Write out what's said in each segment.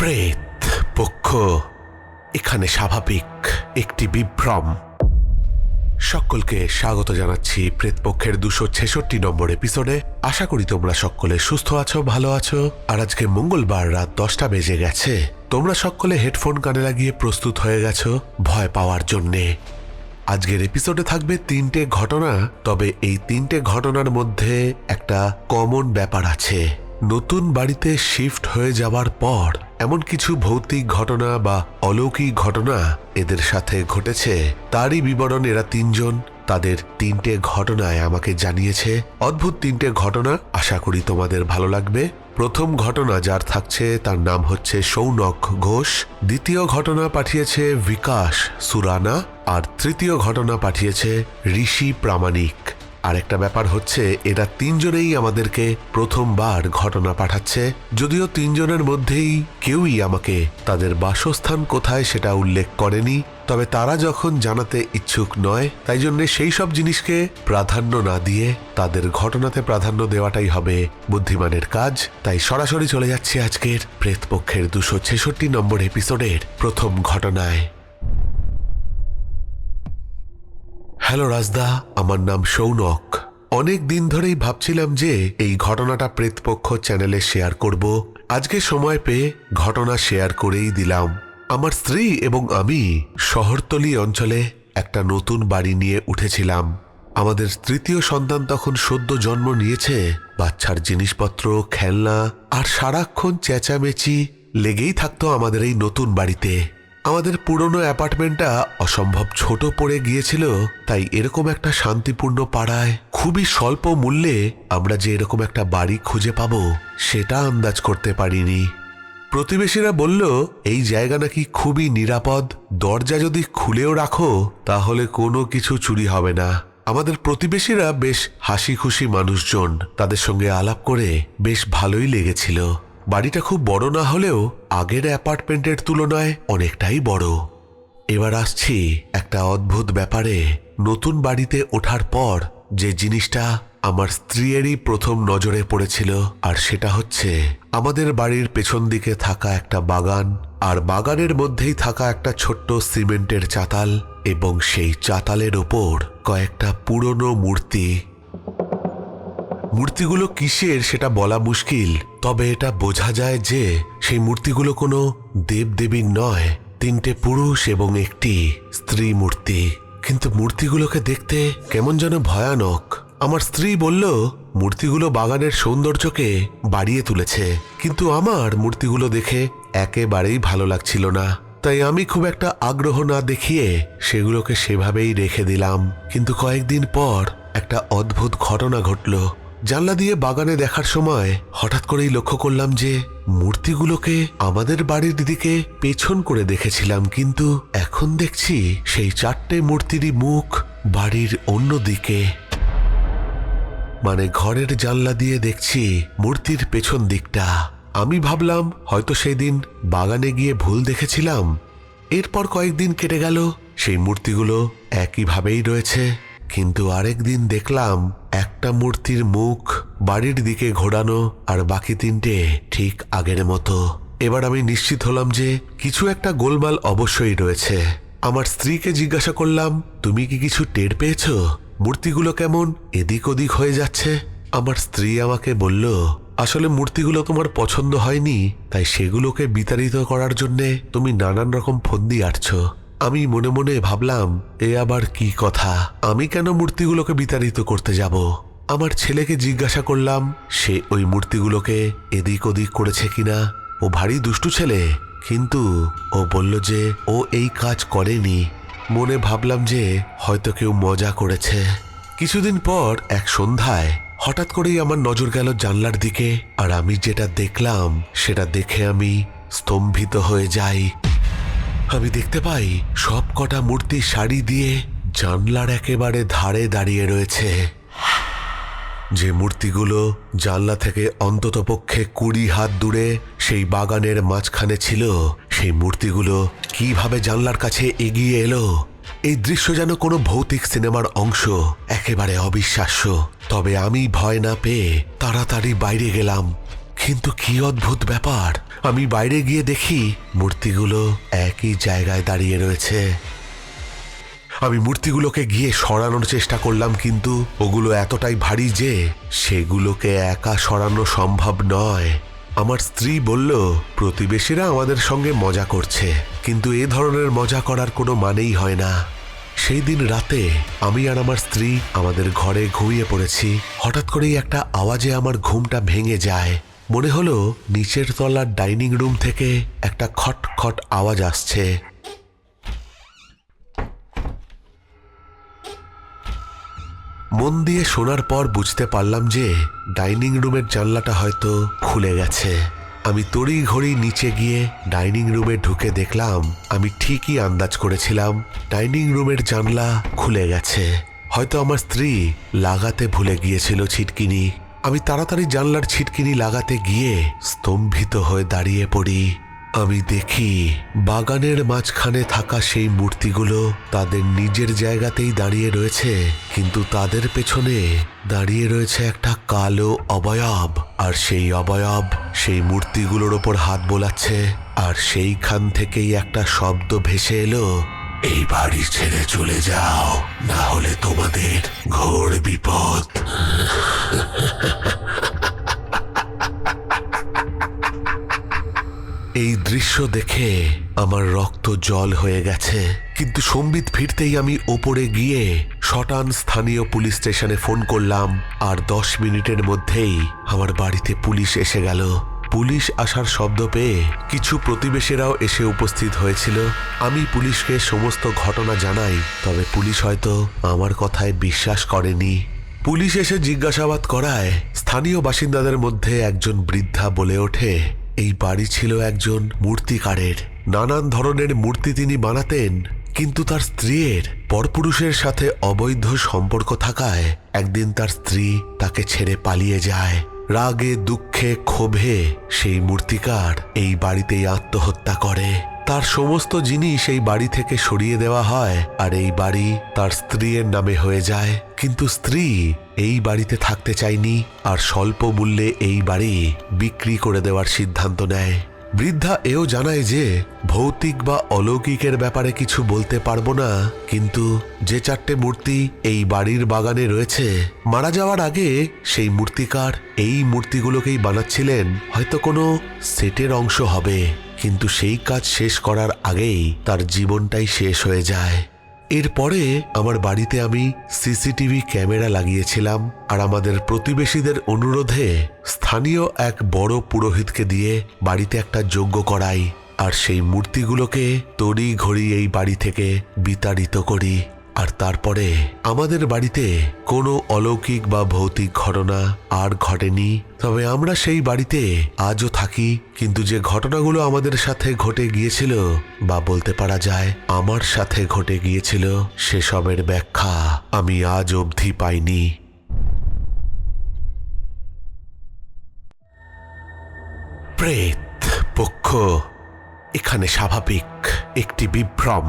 প্রেত পক্ষ, এখানে স্বাভাবিক একটি বিভ্রম। সকলকে স্বাগত জানাচ্ছি প্রেতপক্ষের দুশো ছেষট্টি নম্বর এপিসোডে আশা করি তোমরা সকলে সুস্থ আছো, ভালো আছো। আর আজকে মঙ্গলবার রাত দশটা বেজে গেছে। তোমরা সকলে হেডফোন কানে লাগিয়ে প্রস্তুত হয়ে গেছো ভয় পাওয়ার জন্যে। আজকের এপিসোডে থাকবে তিনটে ঘটনা, তবে এই তিনটে ঘটনার মধ্যে একটা কমন ব্যাপার আছে। নতুন বাড়িতে শিফট হয়ে যাওয়ার পর এমন কিছু ভৌতিক ঘটনা বা অলৌকিক ঘটনা এদের সাথে ঘটেছে। তারই বিবরণ এরা তিনজন। তাদের তিনটে ঘটনায় আমাকে জানিয়েছে, অদ্ভুত তিনটে ঘটনা, আশা করি তোমাদের ভালো লাগবে। প্রথম ঘটনা যার থাকছে তার নাম হচ্ছে সৌনক ঘোষ। দ্বিতীয় ঘটনা পাঠিয়েছে বিকাশ সুরানা। আর তৃতীয় ঘটনা পাঠিয়েছে ঋষি প্রামাণিক। আর একটা ব্যাপার হচ্ছে, এরা তিনজনেই আমাদেরকে প্রথমবার ঘটনা পাঠাচ্ছে। যদিও তিনজনের মধ্যেই কেউই আমাকে তাদের বাসস্থান কোথায় সেটা উল্লেখ করেনি, তবে তারা যখন জানাতে ইচ্ছুক নয়, তাই জন্য সেই সব জিনিসকে প্রাধান্য না দিয়ে তাদের ঘটনাতে প্রাধান্য দেওয়াটাই হবে বুদ্ধিমানের কাজ। তাই সরাসরি চলে যাচ্ছে আজকের প্রেতপক্ষের দুশো ছেষট্টি নম্বর এপিসোডের প্রথম ঘটনায়। হ্যালো রাজদা, আমার নাম সৌনক। অনেক দিন ধরেই ভাবছিলাম যে এই ঘটনাটা প্রেতপক্ষ চ্যানেলে শেয়ার করব। আজকে সময় পেয়ে ঘটনা শেয়ার করেই দিলাম। আমার স্ত্রী এবং আমি শহরতলি অঞ্চলে একটা নতুন বাড়ি নিয়ে উঠেছিলাম। আমাদের তৃতীয় সন্তান তখন সদ্য জন্ম নিয়েছে। বাচ্চার জিনিসপত্র, খেলনা আর সারাক্ষণ চেঁচামেচি লেগেই থাকতো আমাদের এই নতুন বাড়িতে। আমাদের পুরনো অ্যাপার্টমেন্টটা অসম্ভব ছোট পড়ে গিয়েছিল, তাই এরকম একটা শান্তিপূর্ণ পাড়ায় খুবই স্বল্প মূল্যে আমরা যে এরকম একটা বাড়ি খুঁজে পাবো, সেটা আন্দাজ করতে পারিনি। প্রতিবেশীরা বলল, এই জায়গা নাকি খুবই নিরাপদ, দরজা যদি খুলেও রাখো, তাহলে কোনো কিছু চুরি হবে না। আমাদের প্রতিবেশীরা বেশ হাসি খুশি মানুষজন, তাদের সঙ্গে আলাপ করে বেশ ভালোই লেগেছিল। বাড়িটা খুব বড় না হলেও আগের অ্যাপার্টমেন্টের তুলনায় অনেকটাই বড়। এবার আসছি একটা অদ্ভুত ব্যাপারে। নতুন বাড়িতে ওঠার পর যে জিনিসটা আমার স্ত্রীয়েরই প্রথম নজরে পড়েছিল, আর সেটা হচ্ছে আমাদের বাড়ির পেছন দিকে থাকা একটা বাগান, আর বাগানের মধ্যেই থাকা একটা ছোট্ট সিমেন্টের চাতাল, এবং সেই চাতালের ওপর কয়েকটা পুরনো মূর্তি। মূর্তিগুলো কিসের সেটা বলা মুশকিল, তবে এটা বোঝা যায় যে সেই মূর্তিগুলো কোনো দেবদেবীর নয়, তিনটে পুরুষ এবং একটি স্ত্রী মূর্তি। কিন্তু মূর্তিগুলোকে দেখতে কেমন যেন ভয়ানক। আমার স্ত্রী বলল, মূর্তিগুলো বাগানের সৌন্দর্যকে বাড়িয়ে তুলেছে, কিন্তু আমার মূর্তিগুলো দেখে একেবারেই ভালো লাগছিল না। তাই আমি খুব একটা আগ্রহ না দেখিয়ে সেগুলোকে সেভাবেই রেখে দিলাম। কিন্তু কয়েকদিন পর একটা অদ্ভুত ঘটনা ঘটল। জানলা দিয়ে বাগানে দেখার সময় হঠাৎ করেই লক্ষ্য করলাম যে মূর্তিগুলোকে আমাদের বাড়ির দিকে পেছন করে দেখেছিলাম, কিন্তু এখন দেখছি সেই চারটে মূর্তিরই মুখ বাড়ির অন্য দিকে। মানে ঘরের জানলা দিয়ে দেখছি মূর্তির পেছন দিকটা। আমি ভাবলাম, হয়তো সেদিন বাগানে গিয়ে ভুল দেখেছিলাম। এরপর কয়েকদিন কেটে গেল, সেই মূর্তিগুলো একইভাবেই রয়েছে। কিন্তু আরেক দিন দেখলাম একটা মূর্তির মুখ বাড়ির দিকে ঘোরানো আর বাকি তিনটে ঠিক আগের মতো। এবার আমি নিশ্চিত হলাম যে কিছু একটা গোলমাল অবশ্যই রয়েছে। আমার স্ত্রীকে জিজ্ঞাসা করলাম, তুমি কি কিছু টের পেয়েছ? মূর্তিগুলো কেমন? এদিক ওদিক হয়ে যাচ্ছে? আমার স্ত্রী আমাকে বলল, আসলে মূর্তিগুলো তোমার পছন্দ হয়নি, তাই সেগুলোকে বিতাড়িত করার জন্যে তুমি নানান রকম ফন্দি আটছ। আমি মনে মনে ভাবলাম, এ আবার কি কথা? আমি কেন মূর্তিগুলোকে বিতাড়িত করতে যাব? আমার ছেলেকে জিজ্ঞাসা করলাম, সে ওই মূর্তিগুলোকে এদিক ওদিক করেছে কিনা? ও ভারী দুষ্টু ছেলে। কিন্তু ও বলল যে, ও এই কাজ করেনি। মনে ভাবলাম যে, হয়তো কেউ মজা করেছে। কিছুদিন পর এক সন্ধ্যায় হঠাৎ করেই আমার নজর গেল জানলার দিকে, আর আমি যেটা দেখলাম, সেটা দেখে আমি স্তম্ভিত হয়ে যাই। আমি দেখতে পাই সব কটা মূর্তি শাড়ি দিয়ে জানলার একেবারে ধারে দাঁড়িয়ে রয়েছে। যে মূর্তিগুলো জানলা থেকে অন্ততপক্ষে কুড়ি হাত দূরে সেই বাগানের মাঝখানে ছিল, সেই মূর্তিগুলো কীভাবে জানলার কাছে এগিয়ে এলো? এই দৃশ্য যেন কোনো ভৌতিক সিনেমার অংশ, একেবারে অবিশ্বাস্য। তবে আমি ভয় না পেয়ে তাড়াতাড়ি বাইরে গেলাম। কিন্তু কি অদ্ভুত ব্যাপার? আমি বাইরে গিয়ে দেখি মূর্তিগুলো একই জায়গায় দাঁড়িয়ে রয়েছে। আমি মূর্তিগুলোকে গিয়ে সরানোর চেষ্টা করলাম, কিন্তু ওগুলো এতটাই ভারী যে সেগুলোকে একা সরানো সম্ভব নয়। আমার স্ত্রী বলল, প্রতিবেশীরা আমাদের সঙ্গে মজা করছে, কিন্তু এ ধরনের মজা করার কোনো মানেই হয় না। সেই দিন রাতে আমি আর আমার স্ত্রী আমাদের ঘরে ঘুমিয়ে পড়েছি। হঠাৎ করেই একটা আওয়াজে আমার ঘুমটা ভেঙে যায়। মনে হলো নিচের তলার ডাইনিং রুম থেকে একটা খট খট আওয়াজ আসছে। মন দিয়ে শোনার পর বুঝতে পারলাম যে ডাইনিং রুমের জানলাটা হয়তো খুলে গেছে। আমি তড়ি ঘড়ি নিচে গিয়ে ডাইনিং রুমে ঢুকে দেখলাম, আমি ঠিকই আন্দাজ করেছিলাম ডাইনিং রুমের জানলা খুলে গেছে। হয়তো আমার স্ত্রী লাগাতে ভুলে গিয়েছিল ছিটকিনি। আমি তাড়াতাড়ি জানলার ছিটকিনি লাগাতে গিয়ে স্তম্ভিত হয়ে দাঁড়িয়ে পড়ি। আমি দেখি বাগানের মাঝখানে থাকা সেই মূর্তিগুলো তাদের নিজের জায়গাতেই দাঁড়িয়ে রয়েছে, কিন্তু তাদের পেছনে দাঁড়িয়ে রয়েছে একটা কালো অবয়ব, আর সেই অবয়ব সেই মূর্তিগুলোর ওপর হাত বোলাচ্ছে, আর সেইখান থেকেই একটা শব্দ ভেসে এলো, এই বাড়ি ছেড়ে চলে যাও, না হলে তোমাদের ঘোর বিপদ। এই দৃশ্য দেখে আমার রক্ত জল হয়ে গেছে। কিন্তু সম্বিত ফিরতেই আমি ওপরে গিয়ে শটান স্থানীয় পুলিশ স্টেশনে ফোন করলাম আর দশ মিনিটের মধ্যেই আমার বাড়িতে পুলিশ এসে গেল। পুলিশ আসার শব্দ পেয়ে কিছু প্রতিবেশীরাও এসে উপস্থিত হয়েছিল। আমি পুলিশকে সমস্ত ঘটনা জানাই, তবে পুলিশ হয়তো আমার কথায় বিশ্বাস করেনি। পুলিশ এসে জিজ্ঞাসাবাদ করায় স্থানীয় বাসিন্দাদের মধ্যে একজন বৃদ্ধা বলে ওঠে এই বাড়ি ছিল একজন মূর্তিকারের। নানান ধরনের মূর্তি তিনি বানাতেন, কিন্তু তার স্ত্রীর পরপুরুষের সাথে অবৈধ সম্পর্ক থাকায় একদিন তার স্ত্রী তাকে ছেড়ে পালিয়ে যায়। রাগে, দুঃখে, ক্ষোভে সেই মূর্তিকার এই বাড়িতেই আত্মহত্যা করে। তার সমস্ত জিনিস এই বাড়ি থেকে সরিয়ে দেওয়া হয়, আর এই বাড়ি তার স্ত্রীর নামে হয়ে যায়। কিন্তু স্ত্রী এই বাড়িতে থাকতে চায়নি আর স্বল্প মূল্যে এই বাড়ি বিক্রি করে দেওয়ার সিদ্ধান্ত নেয়। বৃদ্ধা এও জানায় যে, ভৌতিক বা অলৌকিকের ব্যাপারে কিছু বলতে পারব না, কিন্তু যে চারটে মূর্তি এই বাড়ির বাগানে রয়েছে, মারা যাওয়ার আগে সেই মূর্তিকার এই মূর্তিগুলোকেই বানাচ্ছিলেন, হয়তো কোনো সেটের অংশ হবে, কিন্তু সেই কাজ শেষ করার আগেই তার জীবনটাই শেষ হয়ে যায়। এরপরে আমার বাড়িতে আমি সিসিটিভি ক্যামেরা লাগিয়েছিলাম আর আমাদের প্রতিবেশীদের অনুরোধে স্থানীয় এক বড় পুরোহিতকে দিয়ে বাড়িতে একটা যজ্ঞ করাই আর সেই মূর্তিগুলোকে তড়ি ঘড়ি এই বাড়ি থেকে বিতাড়িত করি। আর তারপরে আমাদের বাড়িতে কোনো অলৌকিক বা ভৌতিক ঘটনা আর ঘটেনি। তবে আমরা সেই বাড়িতে আজও থাকি, কিন্তু যে ঘটনাগুলো আমাদের সাথে ঘটে গিয়েছিল বা বলতে পারা যায় আমার সাথে ঘটে গিয়েছিল সেসবের ব্যাখ্যা আমি আজ অবধি পাইনি। প্রেত পক্ষ, এখানে স্বাভাবিক একটি বিভ্রম।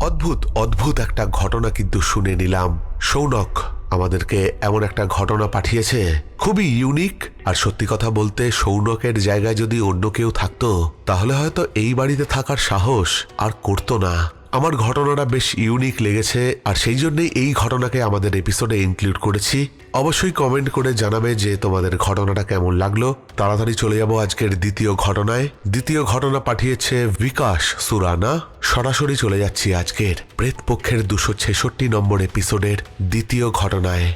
অদ্ভুত অদ্ভুত একটা ঘটনা কিন্তু শুনে নিলাম। সৌনক আমাদেরকে এমন একটা ঘটনা পাঠিয়েছে, খুবই ইউনিক আর সত্যি কথা বলতে, সৌনকের জায়গায় যদি অন্য কেউ থাকতো, তাহলে হয়তো এই বাড়িতে থাকার সাহস আর করতো না। আমার ঘটনাটা বেশ ইউনিক লেগেছে, আর সেই জন্যই এই ঘটনাকে আমাদের এপিসোডে ইনক্লুড করেছি। অবশ্যই কমেন্ট করে জানাবে যে তোমাদের ঘটনাটা কেমন লাগল। তাড়াতাড়ি চলে যাব আজকের দ্বিতীয় ঘটনায়। দ্বিতীয় ঘটনা পাঠিয়েছে বিকাশ সুরানা। সরাসরি চলে যাচ্ছি আজকের প্রেতপক্ষের দুশো ছেষট্টি নম্বর এপিসোডের দ্বিতীয় ঘটনায়।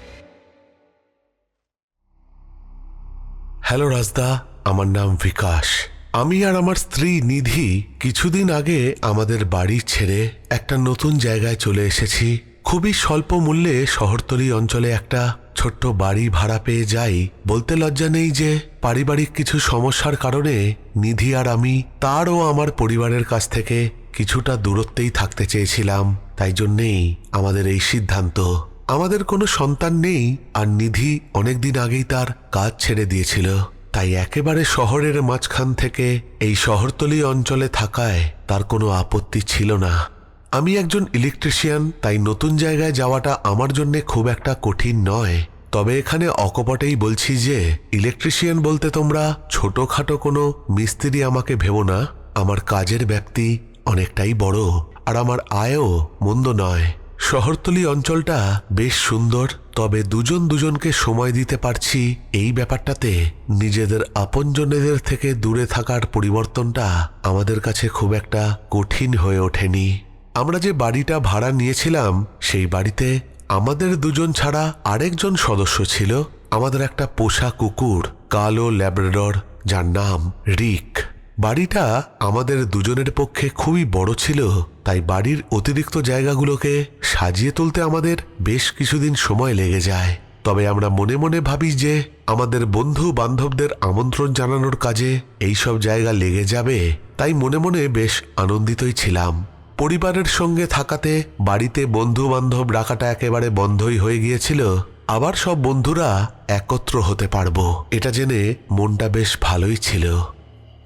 হ্যালো রাজদা। আমার নাম বিকাশ। আমি আর আমার স্ত্রী নিধি কিছুদিন আগে আমাদের বাড়ি ছেড়ে একটা নতুন জায়গায় চলে এসেছি। খুবই স্বল্প মূল্যে শহরতলি অঞ্চলে একটা ছোট্ট বাড়ি ভাড়া পেয়ে যাই। বলতে লজ্জা নেই যে পারিবারিক কিছু সমস্যার কারণে নিধি আর আমি তারও আমার পরিবারের কাছ থেকে কিছুটা দূরত্বেই থাকতে চেয়েছিলাম। তাই জন্যেই আমাদের এই সিদ্ধান্ত। আমাদের কোনো সন্তান নেই, আর নিধি অনেকদিন আগেই তার কাজ ছেড়ে দিয়েছিল। তাই একেবারে শহরের মাঝখান থেকে এই শহরতলি অঞ্চলে থাকায় তার কোনো আপত্তি ছিল না। আমি একজন ইলেকট্রিশিয়ান, তাই নতুন জায়গায় যাওয়াটা আমার জন্য খুব একটা কঠিন নয়। তবে এখানে অকপটেই বলছি যে, ইলেকট্রিশিয়ান বলতে তোমরা ছোটখাটো কোনো মিস্ত্রি আমাকে ভেবো না। আমার কাজের ব্যক্তি অনেকটাই বড়, আর আমার আয়ও মন্দ নয়। শহরতলি অঞ্চলটা বেশ সুন্দর, তবে দুজন দুজনকে সময় দিতে পারছি এই ব্যাপারটাতে। নিজেদের আপনজনেদের থেকে দূরে থাকার পরিবর্তনটা আমাদের কাছে খুব একটা কঠিন হয়ে ওঠেনি। আমরা যে বাড়িটা ভাড়া নিয়েছিলাম, সেই বাড়িতে আমাদের দুজন ছাড়া আরেকজন সদস্য ছিল। আমাদের একটা পোষা কুকুর, কালো ল্যাব্রাডর, যার নাম রিক। বাড়িটা আমাদের দুজনের পক্ষে খুবই বড় ছিল, তাই বাড়ির অতিরিক্ত জায়গাগুলোকে সাজিয়ে তুলতে আমাদের বেশ কিছুদিন সময় লেগে যায়। তবে আমরা মনে মনে ভাবি যে আমাদের বন্ধু বান্ধবদের আমন্ত্রণ জানানোর কাজে এই সব জায়গা লেগে যাবে, তাই মনে মনে বেশ আনন্দিতই ছিলাম। পরিবারের সঙ্গে থাকাতে বাড়িতে বন্ধু বান্ধব রাখাটা একেবারে বন্ধই হয়ে গিয়েছিল, আবার সব বন্ধুরা একত্র হতে পারব। এটা জেনে মনটা বেশ ভালোই ছিল।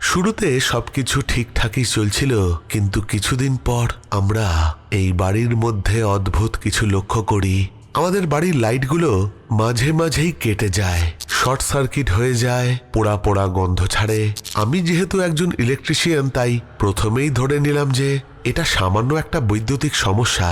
শুরুতে সবকিছু ঠিকঠাকই চলছিল, কিন্তু কিছুদিন পর আমরা এই বাড়ির মধ্যে অদ্ভুত কিছু লক্ষ্য করি। আমাদের বাড়ির লাইটগুলো মাঝে মাঝেই কেটে যায়, শর্ট সার্কিট হয়ে যায়, পোড়া পোড়া গন্ধ ছাড়ে। আমি যেহেতু একজন ইলেকট্রিশিয়ান তাই প্রথমেই ধরে নিলাম যে এটা সামান্য একটা বৈদ্যুতিক সমস্যা।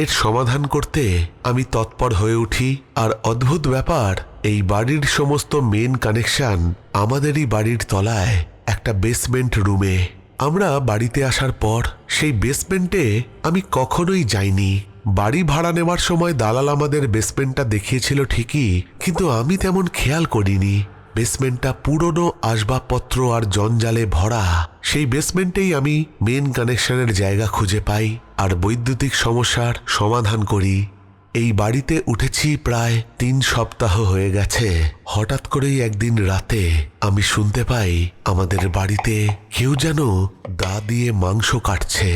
এর সমাধান করতে আমি তৎপর হয়ে উঠি, আর অদ্ভুত ব্যাপার, এই বাড়ির সমস্ত মেন কানেকশন আমাদেরই বাড়ির তলায় একটা বেসমেন্ট রুমে আমরা বাড়িতে আসার পর সেই বেসমেন্টে আমি কখনোই যাইনি। বাড়ি ভাড়া নেওয়ার সময় দালাল আমাদের বেসমেন্টটা দেখিয়েছিল ঠিকই, কিন্তু আমি তেমন খেয়াল করিনি। বেসমেন্টটা পুরনো আসবাবপত্র আর জঞ্জালে ভরা। সেই বেসমেন্টেই আমি মেন কানেকশনের জায়গা খুঁজে পাই, আর বৈদ্যুতিক সমস্যার সমাধান করি। এই বাড়িতে উঠেছি প্রায় তিন সপ্তাহ হয়ে গেছে। হঠাৎ করেই একদিন রাতে আমি শুনতে পাই আমাদের বাড়িতে কেউ যেন দা দিয়ে মাংস কাটছে।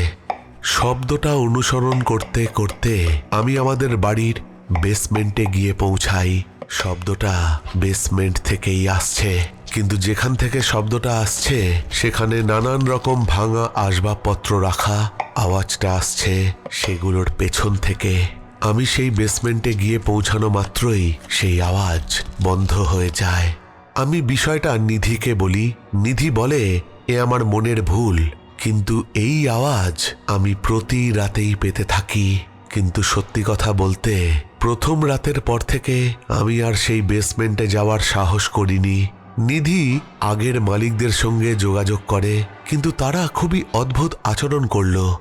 শব্দটা অনুসরণ করতে করতে আমি আমাদের বাড়ির বেসমেন্টে গিয়ে পৌঁছাই। শব্দটা বেসমেন্ট থেকেই আসছে। কিন্তু যেখান থেকে শব্দটা আসছে, সেখানে নানান রকম ভাঙা আসবাবপত্র রাখা আওয়াজটা আসছে সেগুলোর পেছন থেকে। আমি সেই বেসমেন্টে গিয়ে পৌঁছানো মাত্রই সেই আওয়াজ বন্ধ হয়ে যায়। আমি বিষয়টা নিধিকে বলি, নিধি বলে, এ আমার মনের ভুল। কিন্তু এই আওয়াজ আমি প্রতি রাতেই পেতে থাকি। কিন্তু সত্যি কথা বলতে, প্রথম রাতের পর থেকে আমি আর সেই বেসমেন্টে যাওয়ার সাহস করিনি। নিধি আগের মালিকদের সঙ্গে যোগাযোগ করে, কিন্তু তারা খুবই অদ্ভুত আচরণ করল।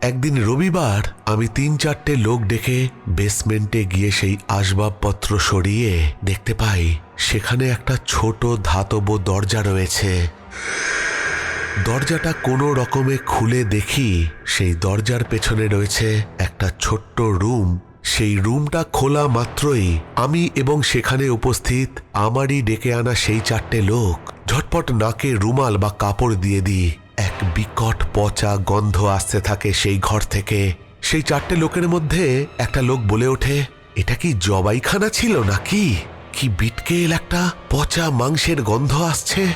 একদিন রবিবার আমি তিন চারটে লোক ডেকে বেসমেন্টে গিয়ে সেই আসবাবপত্র সরিয়ে দেখতে পাই, সেখানে একটা ছোট ধাতব দরজা রয়েছে। দরজাটা কোনো রকমে খুলে দেখি সেই দরজার পেছনে রয়েছে একটা ছোট্ট রুম। সেই রুমটা খোলা মাত্রই আমি এবং সেখানে উপস্থিত আমারই ডেকে আনা সেই চারটে লোক ঝটপট নাকে রুমাল বা কাপড় দিয়ে দিই। এক বিকট পচা গন্ধ আসতে থাকে সেই ঘর থেকে। সেই চারটে লোকের মধ্যে একটা লোক বলে ওঠে, এটা কি জবাইখানা ছিল নাকি? কি বিটকেল একটা পচা মাংসের গন্ধ আসছে?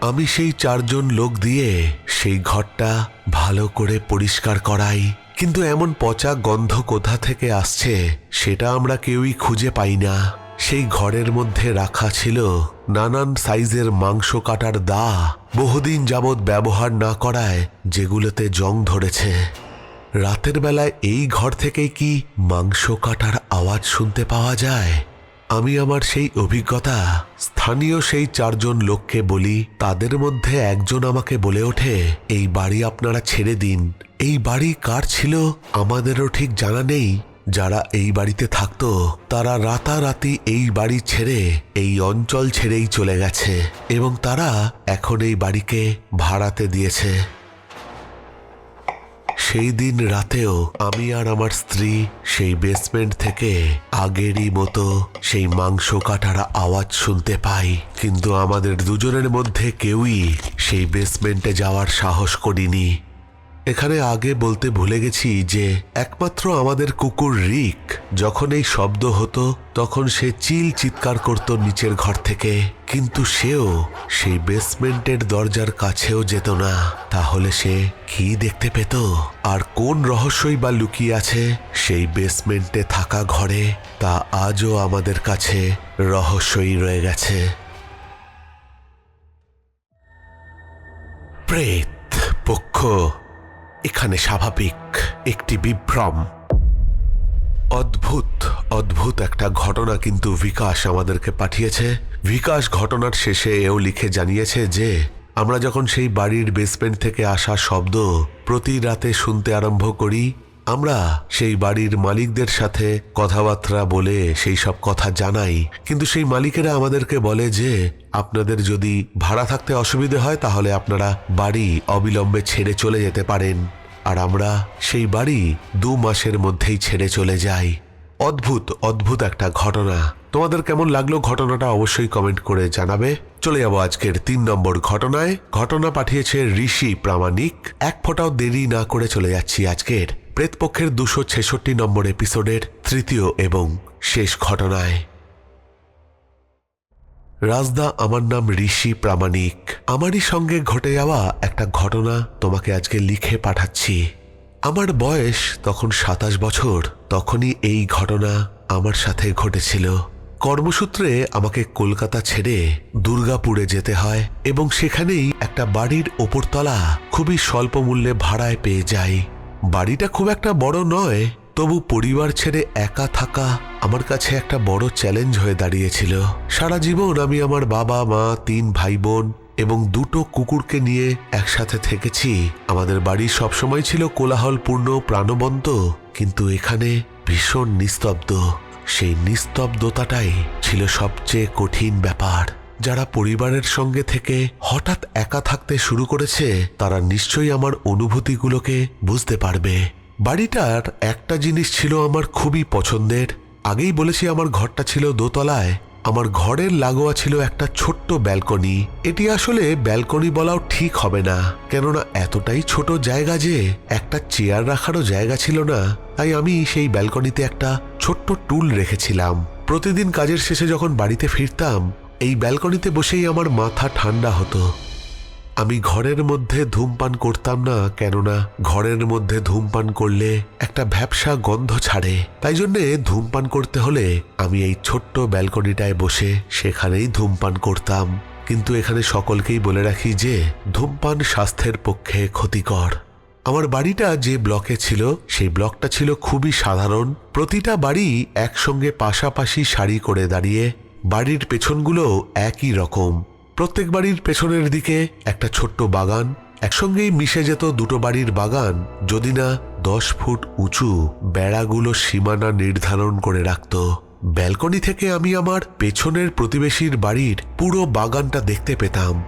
আমি সেই চারজন লোক দিয়ে সেই ঘরটা ভালো করে পরিষ্কার করাই। কিন্তু এমন পচা গন্ধ কোথা থেকে আসছে, সেটা আমরা কেউই খুঁজে পাই না। সেই ঘরের মধ্যে রাখা ছিল নানান সাইজের মাংস কাটার দা বহুদিন যাবৎ ব্যবহার না করায় যেগুলোতে জং ধরেছে। রাতের বেলায় এই ঘর থেকেই কি মাংস কাটার আওয়াজ শুনতে পাওয়া যায়? আমি আমার সেই অভিজ্ঞতা স্থানীয় সেই চারজন লোককে বলি, তাদের মধ্যে একজন আমাকে বলে ওঠে, এই বাড়ি আপনারা ছেড়ে দিন। এই বাড়ি কার ছিল? আমাদেরও ঠিক জানা নেই। যারা এই বাড়িতে থাকতো, তারা রাতারাতি এই বাড়ি ছেড়ে এই অঞ্চল ছেড়েই চলে গেছে এবং তারা এখন এই বাড়িকে ভাড়াতে দিয়েছে। সেই দিন রাতেও আমি আর আমার স্ত্রী সেই বেসমেন্ট থেকে আগেরই মতো সেই মাংস কাটার আওয়াজ শুনতে পাই। কিন্তু আমাদের দুজনের মধ্যে কেউই সেই বেসমেন্টে যাওয়ার সাহস করিনি। এখানে আগে বলতে ভুলে গেছি যে একমাত্র আমাদের কুকুর রিক যখন এই শব্দ হতো, তখন সে চিল চিৎকার করত নিচের ঘর থেকে। কিন্তু সেও সেই বেসমেন্টের দরজার কাছেও যেত না। তাহলে সে কি দেখতে পেত? আর কোন রহস্যই বা লুকিয়ে আছে সেই বেসমেন্টে থাকা ঘরে? তা আজও আমাদের কাছে রহস্যই রয়ে গেছে। প্রেত, পক্ষ এখানে স্বাভাবিক একটি বিভ্রম। অদ্ভুত অদ্ভুত একটা ঘটনা কিন্তু বিকাশ আমাদেরকে পাঠিয়েছে। বিকাশ ঘটনার শেষে এও লিখে জানিয়েছে যে, আমরা যখন সেই বাড়ির বেসমেন্ট থেকে আসা শব্দ প্রতি রাতে শুনতে আরম্ভ করি, আমরা সেই বাড়ির মালিকদের সাথে কথাবার্তা বলে সেই সব কথা জানাই। কিন্তু সেই মালিকেরা আমাদেরকে বলে যে, আপনাদের যদি ভাড়া থাকতে অসুবিধে হয় তাহলে আপনারা বাড়ি অবিলম্বে ছেড়ে চলে যেতে পারেন। আর আমরা সেই বাড়ি দু মাসের মধ্যেই ছেড়ে চলে যাই। অদ্ভুত অদ্ভুত একটা ঘটনা। তোমাদের কেমন লাগল ঘটনাটা অবশ্যই কমেন্ট করে জানাবে। চলে যাব আজকের তিন নম্বর ঘটনায়। ঘটনা পাঠিয়েছে ঋষি প্রামাণিক। এক ফোঁটাও দেরি না করে চলে যাচ্ছি আজকের। প্রেতপক্ষের দুশো ছেষট্টি নম্বর এপিসোডের তৃতীয় এবং শেষ ঘটনায়। রাজদা, আমার নাম ঋষি প্রামাণিক। আমারই সঙ্গে ঘটে যাওয়া একটা ঘটনা তোমাকে আজকে লিখে পাঠাচ্ছি। আমার বয়স তখন সাতাশ বছর, তখনই এই ঘটনা আমার সাথে ঘটেছিল। কর্মসূত্রে আমাকে কলকাতা ছেড়ে দুর্গাপুরে যেতে হয় এবং সেখানেই একটা বাড়ির ওপরতলা খুবই স্বল্প মূল্যে ভাড়ায় পেয়ে যাই। বাড়িটা খুব একটা বড় নয়, তবু পরিবার ছেড়ে একা থাকা আমার কাছে একটা বড় চ্যালেঞ্জ হয়ে দাঁড়িয়েছিল। সারা জীবন আমি আমার বাবা, মা, তিন ভাই বোন এবং দুটো কুকুরকে নিয়ে একসাথে থেকেছি। আমাদের বাড়ি সবসময় ছিল কোলাহলপূর্ণ, প্রাণবন্ত, কিন্তু এখানে ভীষণ নিস্তব্ধ। সেই নিস্তব্ধতাটাই ছিল সবচেয়ে কঠিন ব্যাপার। যারা পরিবারের সঙ্গে থেকে হঠাৎ একা থাকতে শুরু করেছে, তারা নিশ্চয়ই আমার অনুভূতিগুলোকে বুঝতে পারবে। বাড়িটার একটা জিনিস ছিল আমার খুবই পছন্দের আগেই বলেছি আমার ঘরটা ছিল দোতলায়। আমার ঘরের লাগোয়া ছিল একটা ছোট্ট ব্যালকনি। এটি আসলে ব্যালকনি বলাও ঠিক হবে না। কেননা এতটাই ছোট জায়গা যে একটা চেয়ার রাখারও জায়গা ছিল না। তাই আমি সেই ব্যালকনিতে একটা ছোট্ট টুল রেখেছিলাম। প্রতিদিন কাজের শেষে যখন বাড়িতে ফিরতাম, এই ব্যালকনিতে বসেই আমার মাথা ঠান্ডা হতো। আমি ঘরের মধ্যে ধূমপান করতাম না, কেননা ঘরের মধ্যে ধূমপান করলে একটা ভ্যাবসা গন্ধ ছাড়ে। তাই জন্যে ধূমপান করতে হলে আমি এই ছোট্ট ব্যালকনিটায় বসে সেখানেই ধূমপান করতাম। কিন্তু এখানে সকলকেই বলে রাখি যে, ধূমপান স্বাস্থ্যের পক্ষে ক্ষতিকর। আমার বাড়িটা যে ব্লকে ছিল, সেই ব্লকটা ছিল খুবই সাধারণ। প্রতিটা বাড়ি একসঙ্গে পাশাপাশি সারি করে দাঁড়িয়ে বাড়ির পেছনগুলো একই রকম। প্রত্যেক বাড়ির পেছনের দিকে একটা ছোট্ট বাগান। একসঙ্গেই মিশে যেত দুটো বাড়ির বাগান। যদি না দশ ফুট উঁচু বেড়াগুলো সীমানা নির্ধারণ করে রাখত। ব্যালকনি থেকে আমি আমার পেছনের প্রতিবেশীর বাড়ির পুরো বাগানটা দেখতে পেতাম।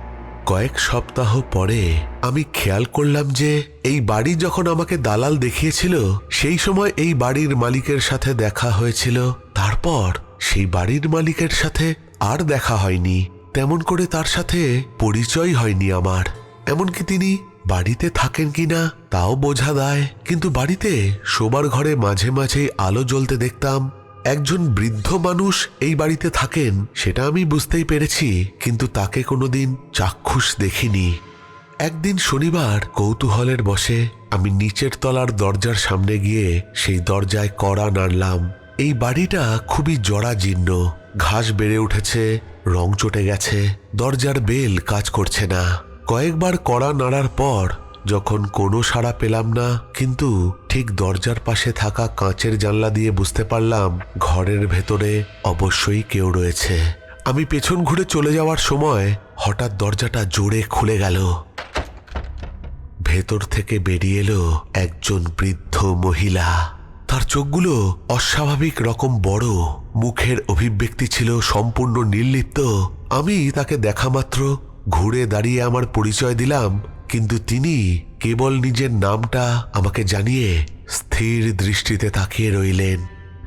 কয়েক সপ্তাহ পরে আমি খেয়াল করলাম যে এই বাড়ি যখন আমাকে দালাল দেখিয়েছিল, সেই সময় এই বাড়ির মালিকের সাথে দেখা হয়েছিল। তারপর সেই বাড়ির মালিকের সাথে আর দেখা হয়নি। তেমন করে তার সাথে পরিচয় হয়নি আমার। এমনকি তিনি বাড়িতে থাকেন কিনা তাও বোঝা দেয় কিন্তু বাড়িতে শোবার ঘরে মাঝে মাঝে আলো জ্বলতে দেখতাম, একজন বৃদ্ধ মানুষ এই বাড়িতে থাকেন, সেটা আমি বুঝতেই পেরেছি, কিন্তু তাকে কোনোদিন চাক্ষুষ দেখিনি। একদিন শনিবার কৌতূহলের বসে আমি নিচের তলার দরজার সামনে গিয়ে সেই দরজায় কড়া নাড়লাম। এই বাড়িটা খুবই জরাজীর্ণ, ঘাস বেড়ে উঠেছে রং চটে গেছে, দরজার বেল কাজ করছে না। কয়েকবার কড়া নাড়ার পর যখন কোনো সাড়া পেলাম না, কিন্তু ঠিক দরজার পাশে থাকা কাঁচের জানলা দিয়ে বুঝতে পারলাম ঘরের ভেতরে অবশ্যই কেউ রয়েছে। আমি পেছন ঘুরে চলে যাওয়ার সময় হঠাৎ দরজাটা জোরে খুলে গেল। ভেতর থেকে বেরিয়ে এলো একজন বৃদ্ধ মহিলা। তার চোখগুলো অস্বাভাবিক রকম বড়। মুখের অভিব্যক্তি ছিল সম্পূর্ণ নির্লিপ্ত। আমি তাকে দেখা মাত্র, ঘুরে দাঁড়িয়ে আমার পরিচয় দিলাম, কিন্তু তিনি কেবল নিজের নামটা আমাকে জানিয়ে স্থির দৃষ্টিতে তাকিয়ে রইলেন।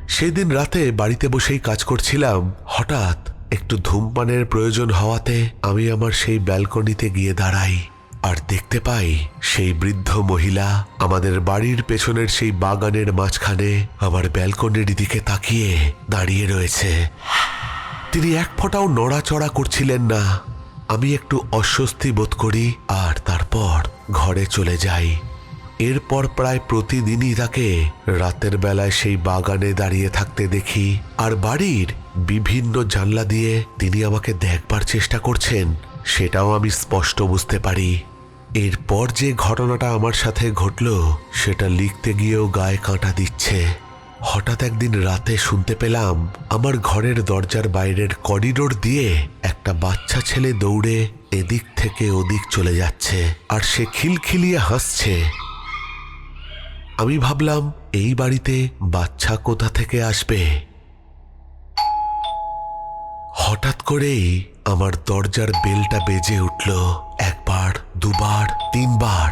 সেদিন রাতে বাড়িতে বসেই কাজ করছিলাম। হঠাৎ একটু ধূমপানের প্রয়োজন হওয়াতে আমি আমার সেই ব্যালকনিতে গিয়ে দাঁড়াই। আর দেখতে পাই সেই বৃদ্ধ মহিলা আমাদের বাড়ির পেছনের সেই বাগানের মাঝখানে আমার ব্যালকনির দিকে তাকিয়ে দাঁড়িয়ে রয়েছে। তিনি এক ফোঁটাও নড়াচড়া করছিলেন না। আমি একটু অস্বস্তি বোধ করি আর তারপর ঘরে চলে যাই। এরপর প্রায় প্রতিদিনই তাকে রাতের বেলায় সেই বাগানে দাঁড়িয়ে থাকতে দেখি আর বাড়ির বিভিন্ন জানলা দিয়ে তিনি আমাকে দেখবার চেষ্টা করছেন, সেটাও আমি স্পষ্ট বুঝতে পারি। এরপর যে ঘটনাটা আমার সাথে ঘটল, সেটা লিখতে গিয়েও গায়ে কাঁটা দিচ্ছে। হঠাৎ একদিন রাতে শুনতে পেলাম, আমার ঘরের দরজার বাইরের করিডোর দিয়ে একটা বাচ্চা ছেলে দৌড়ে এদিক থেকে ওদিক চলে যাচ্ছে, আর সে খিলখিলিয়ে হাসছে। আমি ভাবলাম, এই বাড়িতে বাচ্চা কোথা থেকে আসবে? হঠাৎ করেই আমার দরজার বেলটা বেজে উঠল একবার দুবার, তিনবার,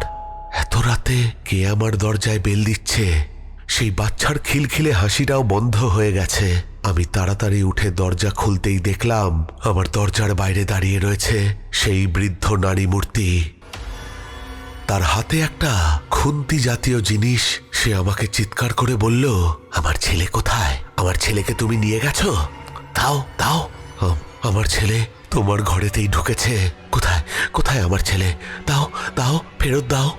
এত রাতে কে আমার দরজায় বেল দিচ্ছে? সেই বাচ্চার খিলখিলে হাসিটাও বন্ধ হয়ে গেছে। আমি তাড়াতাড়ি উঠে দরজা খুলতেই দেখলাম আমার দরজার বাইরে দাঁড়িয়ে রয়েছে সেই বৃদ্ধ নারী মূর্তি। তার হাতে একটা খুন্তি জাতীয় জিনিস। সে আমাকে চিৎকার করে বলল, আমার ছেলে কোথায়? আমার ছেলেকে তুমি নিয়ে গেছো? দাও দাও। আম- আমার ছেলে তোমার ঘরেতেই ঢুকেছে। কোথায়? কোথায় আমার ছেলে? দাও দাও, ফেরত দাও।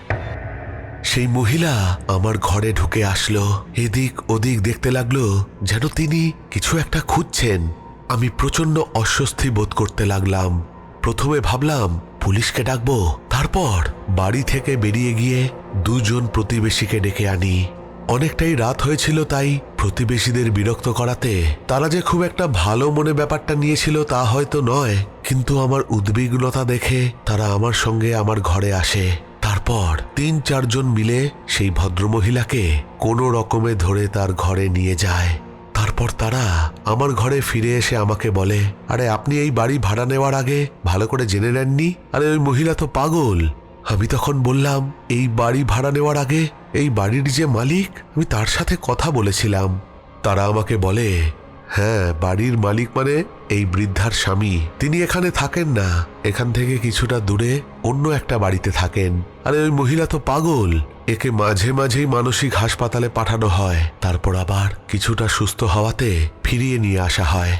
সেই মহিলা আমার ঘরে ঢুকে আসলো। এদিক ওদিক দেখতে লাগল যেন তিনি কিছু একটা খুঁজছেন। আমি প্রচণ্ড অস্বস্তি বোধ করতে লাগলাম। প্রথমে ভাবলাম, পুলিশকে ডাকবো? তারপর বাড়ি থেকে বেরিয়ে গিয়ে দুজন প্রতিবেশীকে ডেকে আনি। অনেকটাই রাত হয়েছিল তাই প্রতিবেশীদের বিরক্ত করাতে। তারা যে খুব একটা ভালো মনে ব্যাপারটা নিয়েছিল তা হয়তো নয়, কিন্তু আমার উদ্বিগ্নতা দেখে তারা আমার সঙ্গে আমার ঘরে আসে। তারপর তিন চারজন মিলে সেই ভদ্রমহিলাকে কোনো রকমে ধরে তার ঘরে নিয়ে যায়। তারপর তারা আমার ঘরে ফিরে এসে আমাকে বলে, আরে, আপনি এই বাড়ি ভাড়া নেওয়ার আগে ভালো করে জেনে নেননি? আরে, ওই মহিলা তো পাগল। আমি তখন বললাম, এই বাড়ি ভাড়া নেওয়ার আগে এই বাড়ির যে মালিক, আমি তার সাথে কথা বলেছিলাম। তারা আমাকে বলে হ্যাঁ বাড়ির মালিক মানে এই বৃদ্ধার স্বামী। তিনি এখানে থাকেন না। এখান থেকে কিছুটা দূরে অন্য একটা বাড়িতে থাকেন। আরে, ওই মহিলা তো পাগল। একে মাঝে মাঝেই মানসিক হাসপাতালে পাঠানো হয়। তারপর আবার কিছুটা সুস্থ হওয়াতে ফিরিয়ে নিয়ে আসা হয়।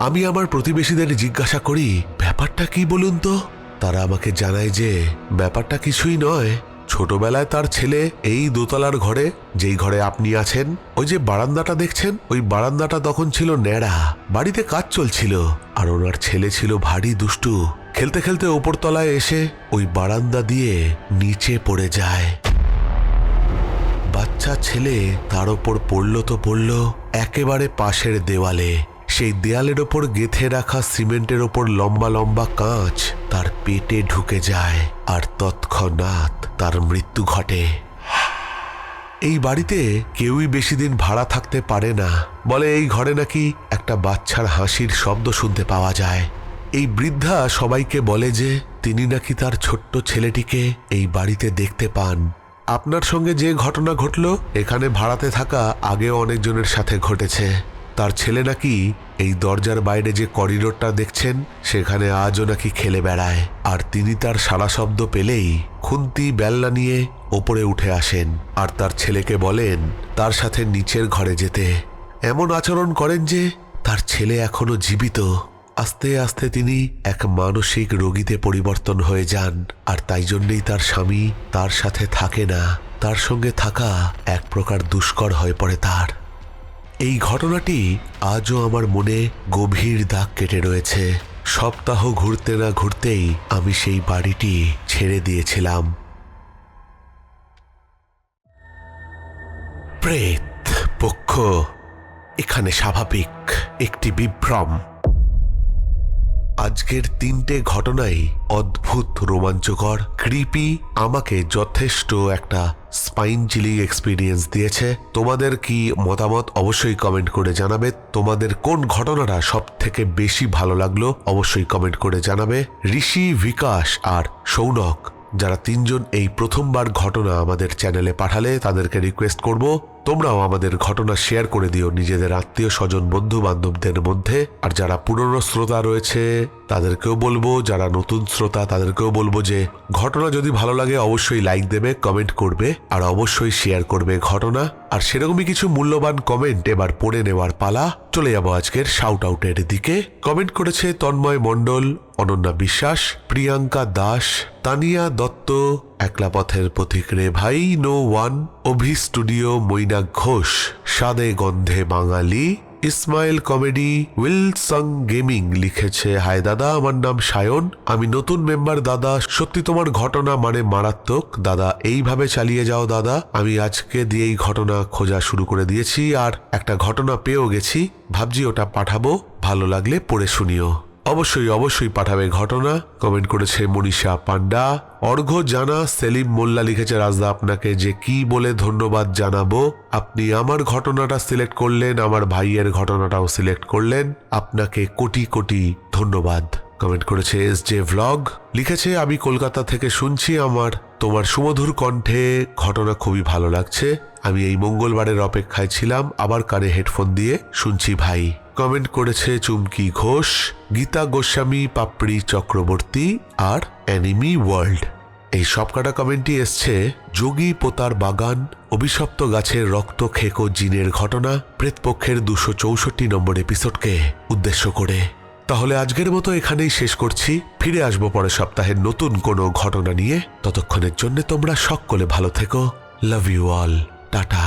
আমি আমার প্রতিবেশীদের জিজ্ঞাসা করি, ব্যাপারটা কি বলুন তো? তারা আমাকে জানায় যে ব্যাপারটা কিছুই নয়। ছোটবেলায় তার ছেলে এই দোতলার ঘরে, যেই ঘরে আপনি আছেন, ওই যে বারান্দাটা দেখছেন, ওই বারান্দাটা তখন ছিল ন্যাড়া। বাড়িতে কাজ চলছিল, আর ওনার ছেলে ছিল ভারী দুষ্টু। খেলতে খেলতে ওপরতলায় এসে ওই বারান্দা দিয়ে নিচে পড়ে যায়। বাচ্চা ছেলে তার ওপর পড়ল তো পড়ল, একেবারে পাশের দেওয়ালে। সেই দেয়ালের ওপর গেথে রাখা সিমেন্টের ওপর লম্বা লম্বা কাঁচ তার পেটে ঢুকে যায় আর তৎক্ষণাৎ তার মৃত্যু ঘটে। এই বাড়িতে কেউই বেশি দিন ভাড়া থাকতে পারে না। বলে এই ঘরে নাকি একটা বাচ্চার হাসির শব্দ শুনতে পাওয়া যায়। এই বৃদ্ধা সবাইকে বলে যে তিনি নাকি তার ছোট্ট ছেলেটিকে এই বাড়িতে দেখতে পান। আপনার সঙ্গে যে ঘটনা ঘটল, এখানে ভাড়াতে থাকা আগেও অনেকজনের সাথে ঘটেছে। তার ছেলে নাকি এই দরজার বাইরে যে করিডোরটা দেখছেন, সেখানে আজও নাকি খেলে বেড়ায়। আর তিনি তার সারা শব্দ পেলেই খুন্তি বেল্লা নিয়ে ওপরে উঠে আসেন আর তার ছেলেকে বলেন, তার সাথে নিচের ঘরে যেতে। এমন আচরণ করেন যে তার ছেলে এখনও জীবিত। আস্তে আস্তে তিনি এক মানসিক রোগীতে পরিবর্তন হয়ে যান আর তাই জন্যেই তার স্বামী তার সাথে থাকে না। তার সঙ্গে থাকা এক প্রকার দুষ্কর হয়ে পড়ে তার। এই ঘটনাটি আজও আমার মনে গভীর দাগ কেটে রয়েছে। সপ্তাহ ঘুরতে না ঘুরতেই আমি সেই বাড়িটি ছেড়ে দিয়েছিলাম। প্রেত, পক্ষ, এখানে স্বাভাবিক, একটি বিভ্রম। আজকের তিনটে ঘটনাই অদ্ভুত, রোমাঞ্চকর ক্রিপি আমাকে যথেষ্ট একটা স্পাইন চিলিং এক্সপিরিয়েন্স দিয়েছে। তোমাদের কি মতামত অবশ্যই কমেন্ট করে জানাবে। তোমাদের কোন ঘটনাটা সব থেকে বেশি ভালো লাগল অবশ্যই কমেন্ট করে জানাবে। ঋষি, বিকাশ আর সৌনক, যারা তিনজন এই প্রথমবার ঘটনা আমাদের চ্যানেলে পাঠালে, তাদেরকে রিকোয়েস্ট করব। তোমরাও আমাদের ঘটনা শেয়ার করে দিও নিজেদের আত্মীয় স্বজন বন্ধু বান্ধবদের মধ্যে। আর যারা পুরনো শ্রোতা রয়েছে, তাদেরকেও বলব। যারা নতুন শ্রোতা, তাদেরকেও বলব যে, ঘটনা যদি ভালো লাগে অবশ্যই লাইক দেবে, কমেন্ট করবে, আর অবশ্যই শেয়ার করবে ঘটনা। আর সেরকমই কিছু মূল্যবান কমেন্ট এবার পড়ে নেওয়ার পালা। চলে যাব আজকের শাউট আউটের দিকে। কমেন্ট করেছে তন্ময় মণ্ডল, অনন্যা বিশ্বাস, প্রিয়াঙ্কা দাস, তানিয়া দত্ত একলা পথের পথিক রে ভাই no one Abhi studio Mainak Ghosh সাদে গন্ধে বাঙালি, ইসমাইল কমেডি, উইলসং গেমিং লিখেছে হায় দাদা, আমার নাম সায়ন, আমি নতুন মেম্বার দাদা, সত্যি তোমার ঘটনা মানে মারাত্মক, দাদা, এইভাবে চালিয়ে যাও, দাদা, আমি আজকে দিয়েই ঘটনা খোঁজা শুরু করে দিয়েছি, আর একটা ঘটনা পেয়েও গেছি, ভাবছি ওটা পাঠাবো, ভালো লাগলে পড়ে শুনিও। অবশ্যই অবশ্যই পাঠাবে ঘটনা। কমেন্ট করেছে মনীষা পান্ডা অর্ঘ্য জানা, সেলিম মোল্লা লিখেছে, রাজদা আপনাকে যে কি বলে ধন্যবাদ জানাব। আপনি আমার ঘটনাটা সিলেক্ট করলেন, আমার ভাইয়ের ঘটনাটাও সিলেক্ট করলেন। আপনাকে কোটি কোটি ধন্যবাদ। কমেন্ট করেছে এস জে ভ্লগ লিখেছে, আমি কলকাতা থেকে শুনছি আমার, তোমার সুমধুর কণ্ঠে ঘটনা খুবই ভালো লাগছে। আমি এই মঙ্গলবারের অপেক্ষায় ছিলাম, আবার কানে হেডফোন দিয়ে শুনছি ভাই। কমেন্ট করেছে চুমকি ঘোষ, গীতা গোস্বামী, পাপড়ি চক্রবর্তী আর অ্যানিমি ওয়ার্ল্ড এই সবকটা কমেন্টই এসছে, যোগী পোতার বাগান, অভিশপ্ত গাছের রক্ত খেকো জিনের ঘটনা, প্রেতপক্ষের দুশো চৌষট্টি নম্বর এপিসোডকে উদ্দেশ্য করে। তাহলে আজকের মতো এখানেই শেষ করছি। ফিরে আসব পরের সপ্তাহের নতুন কোনো ঘটনা নিয়ে। ততক্ষণের জন্য তোমরা সকলে ভালো থেকো। Love you all tata.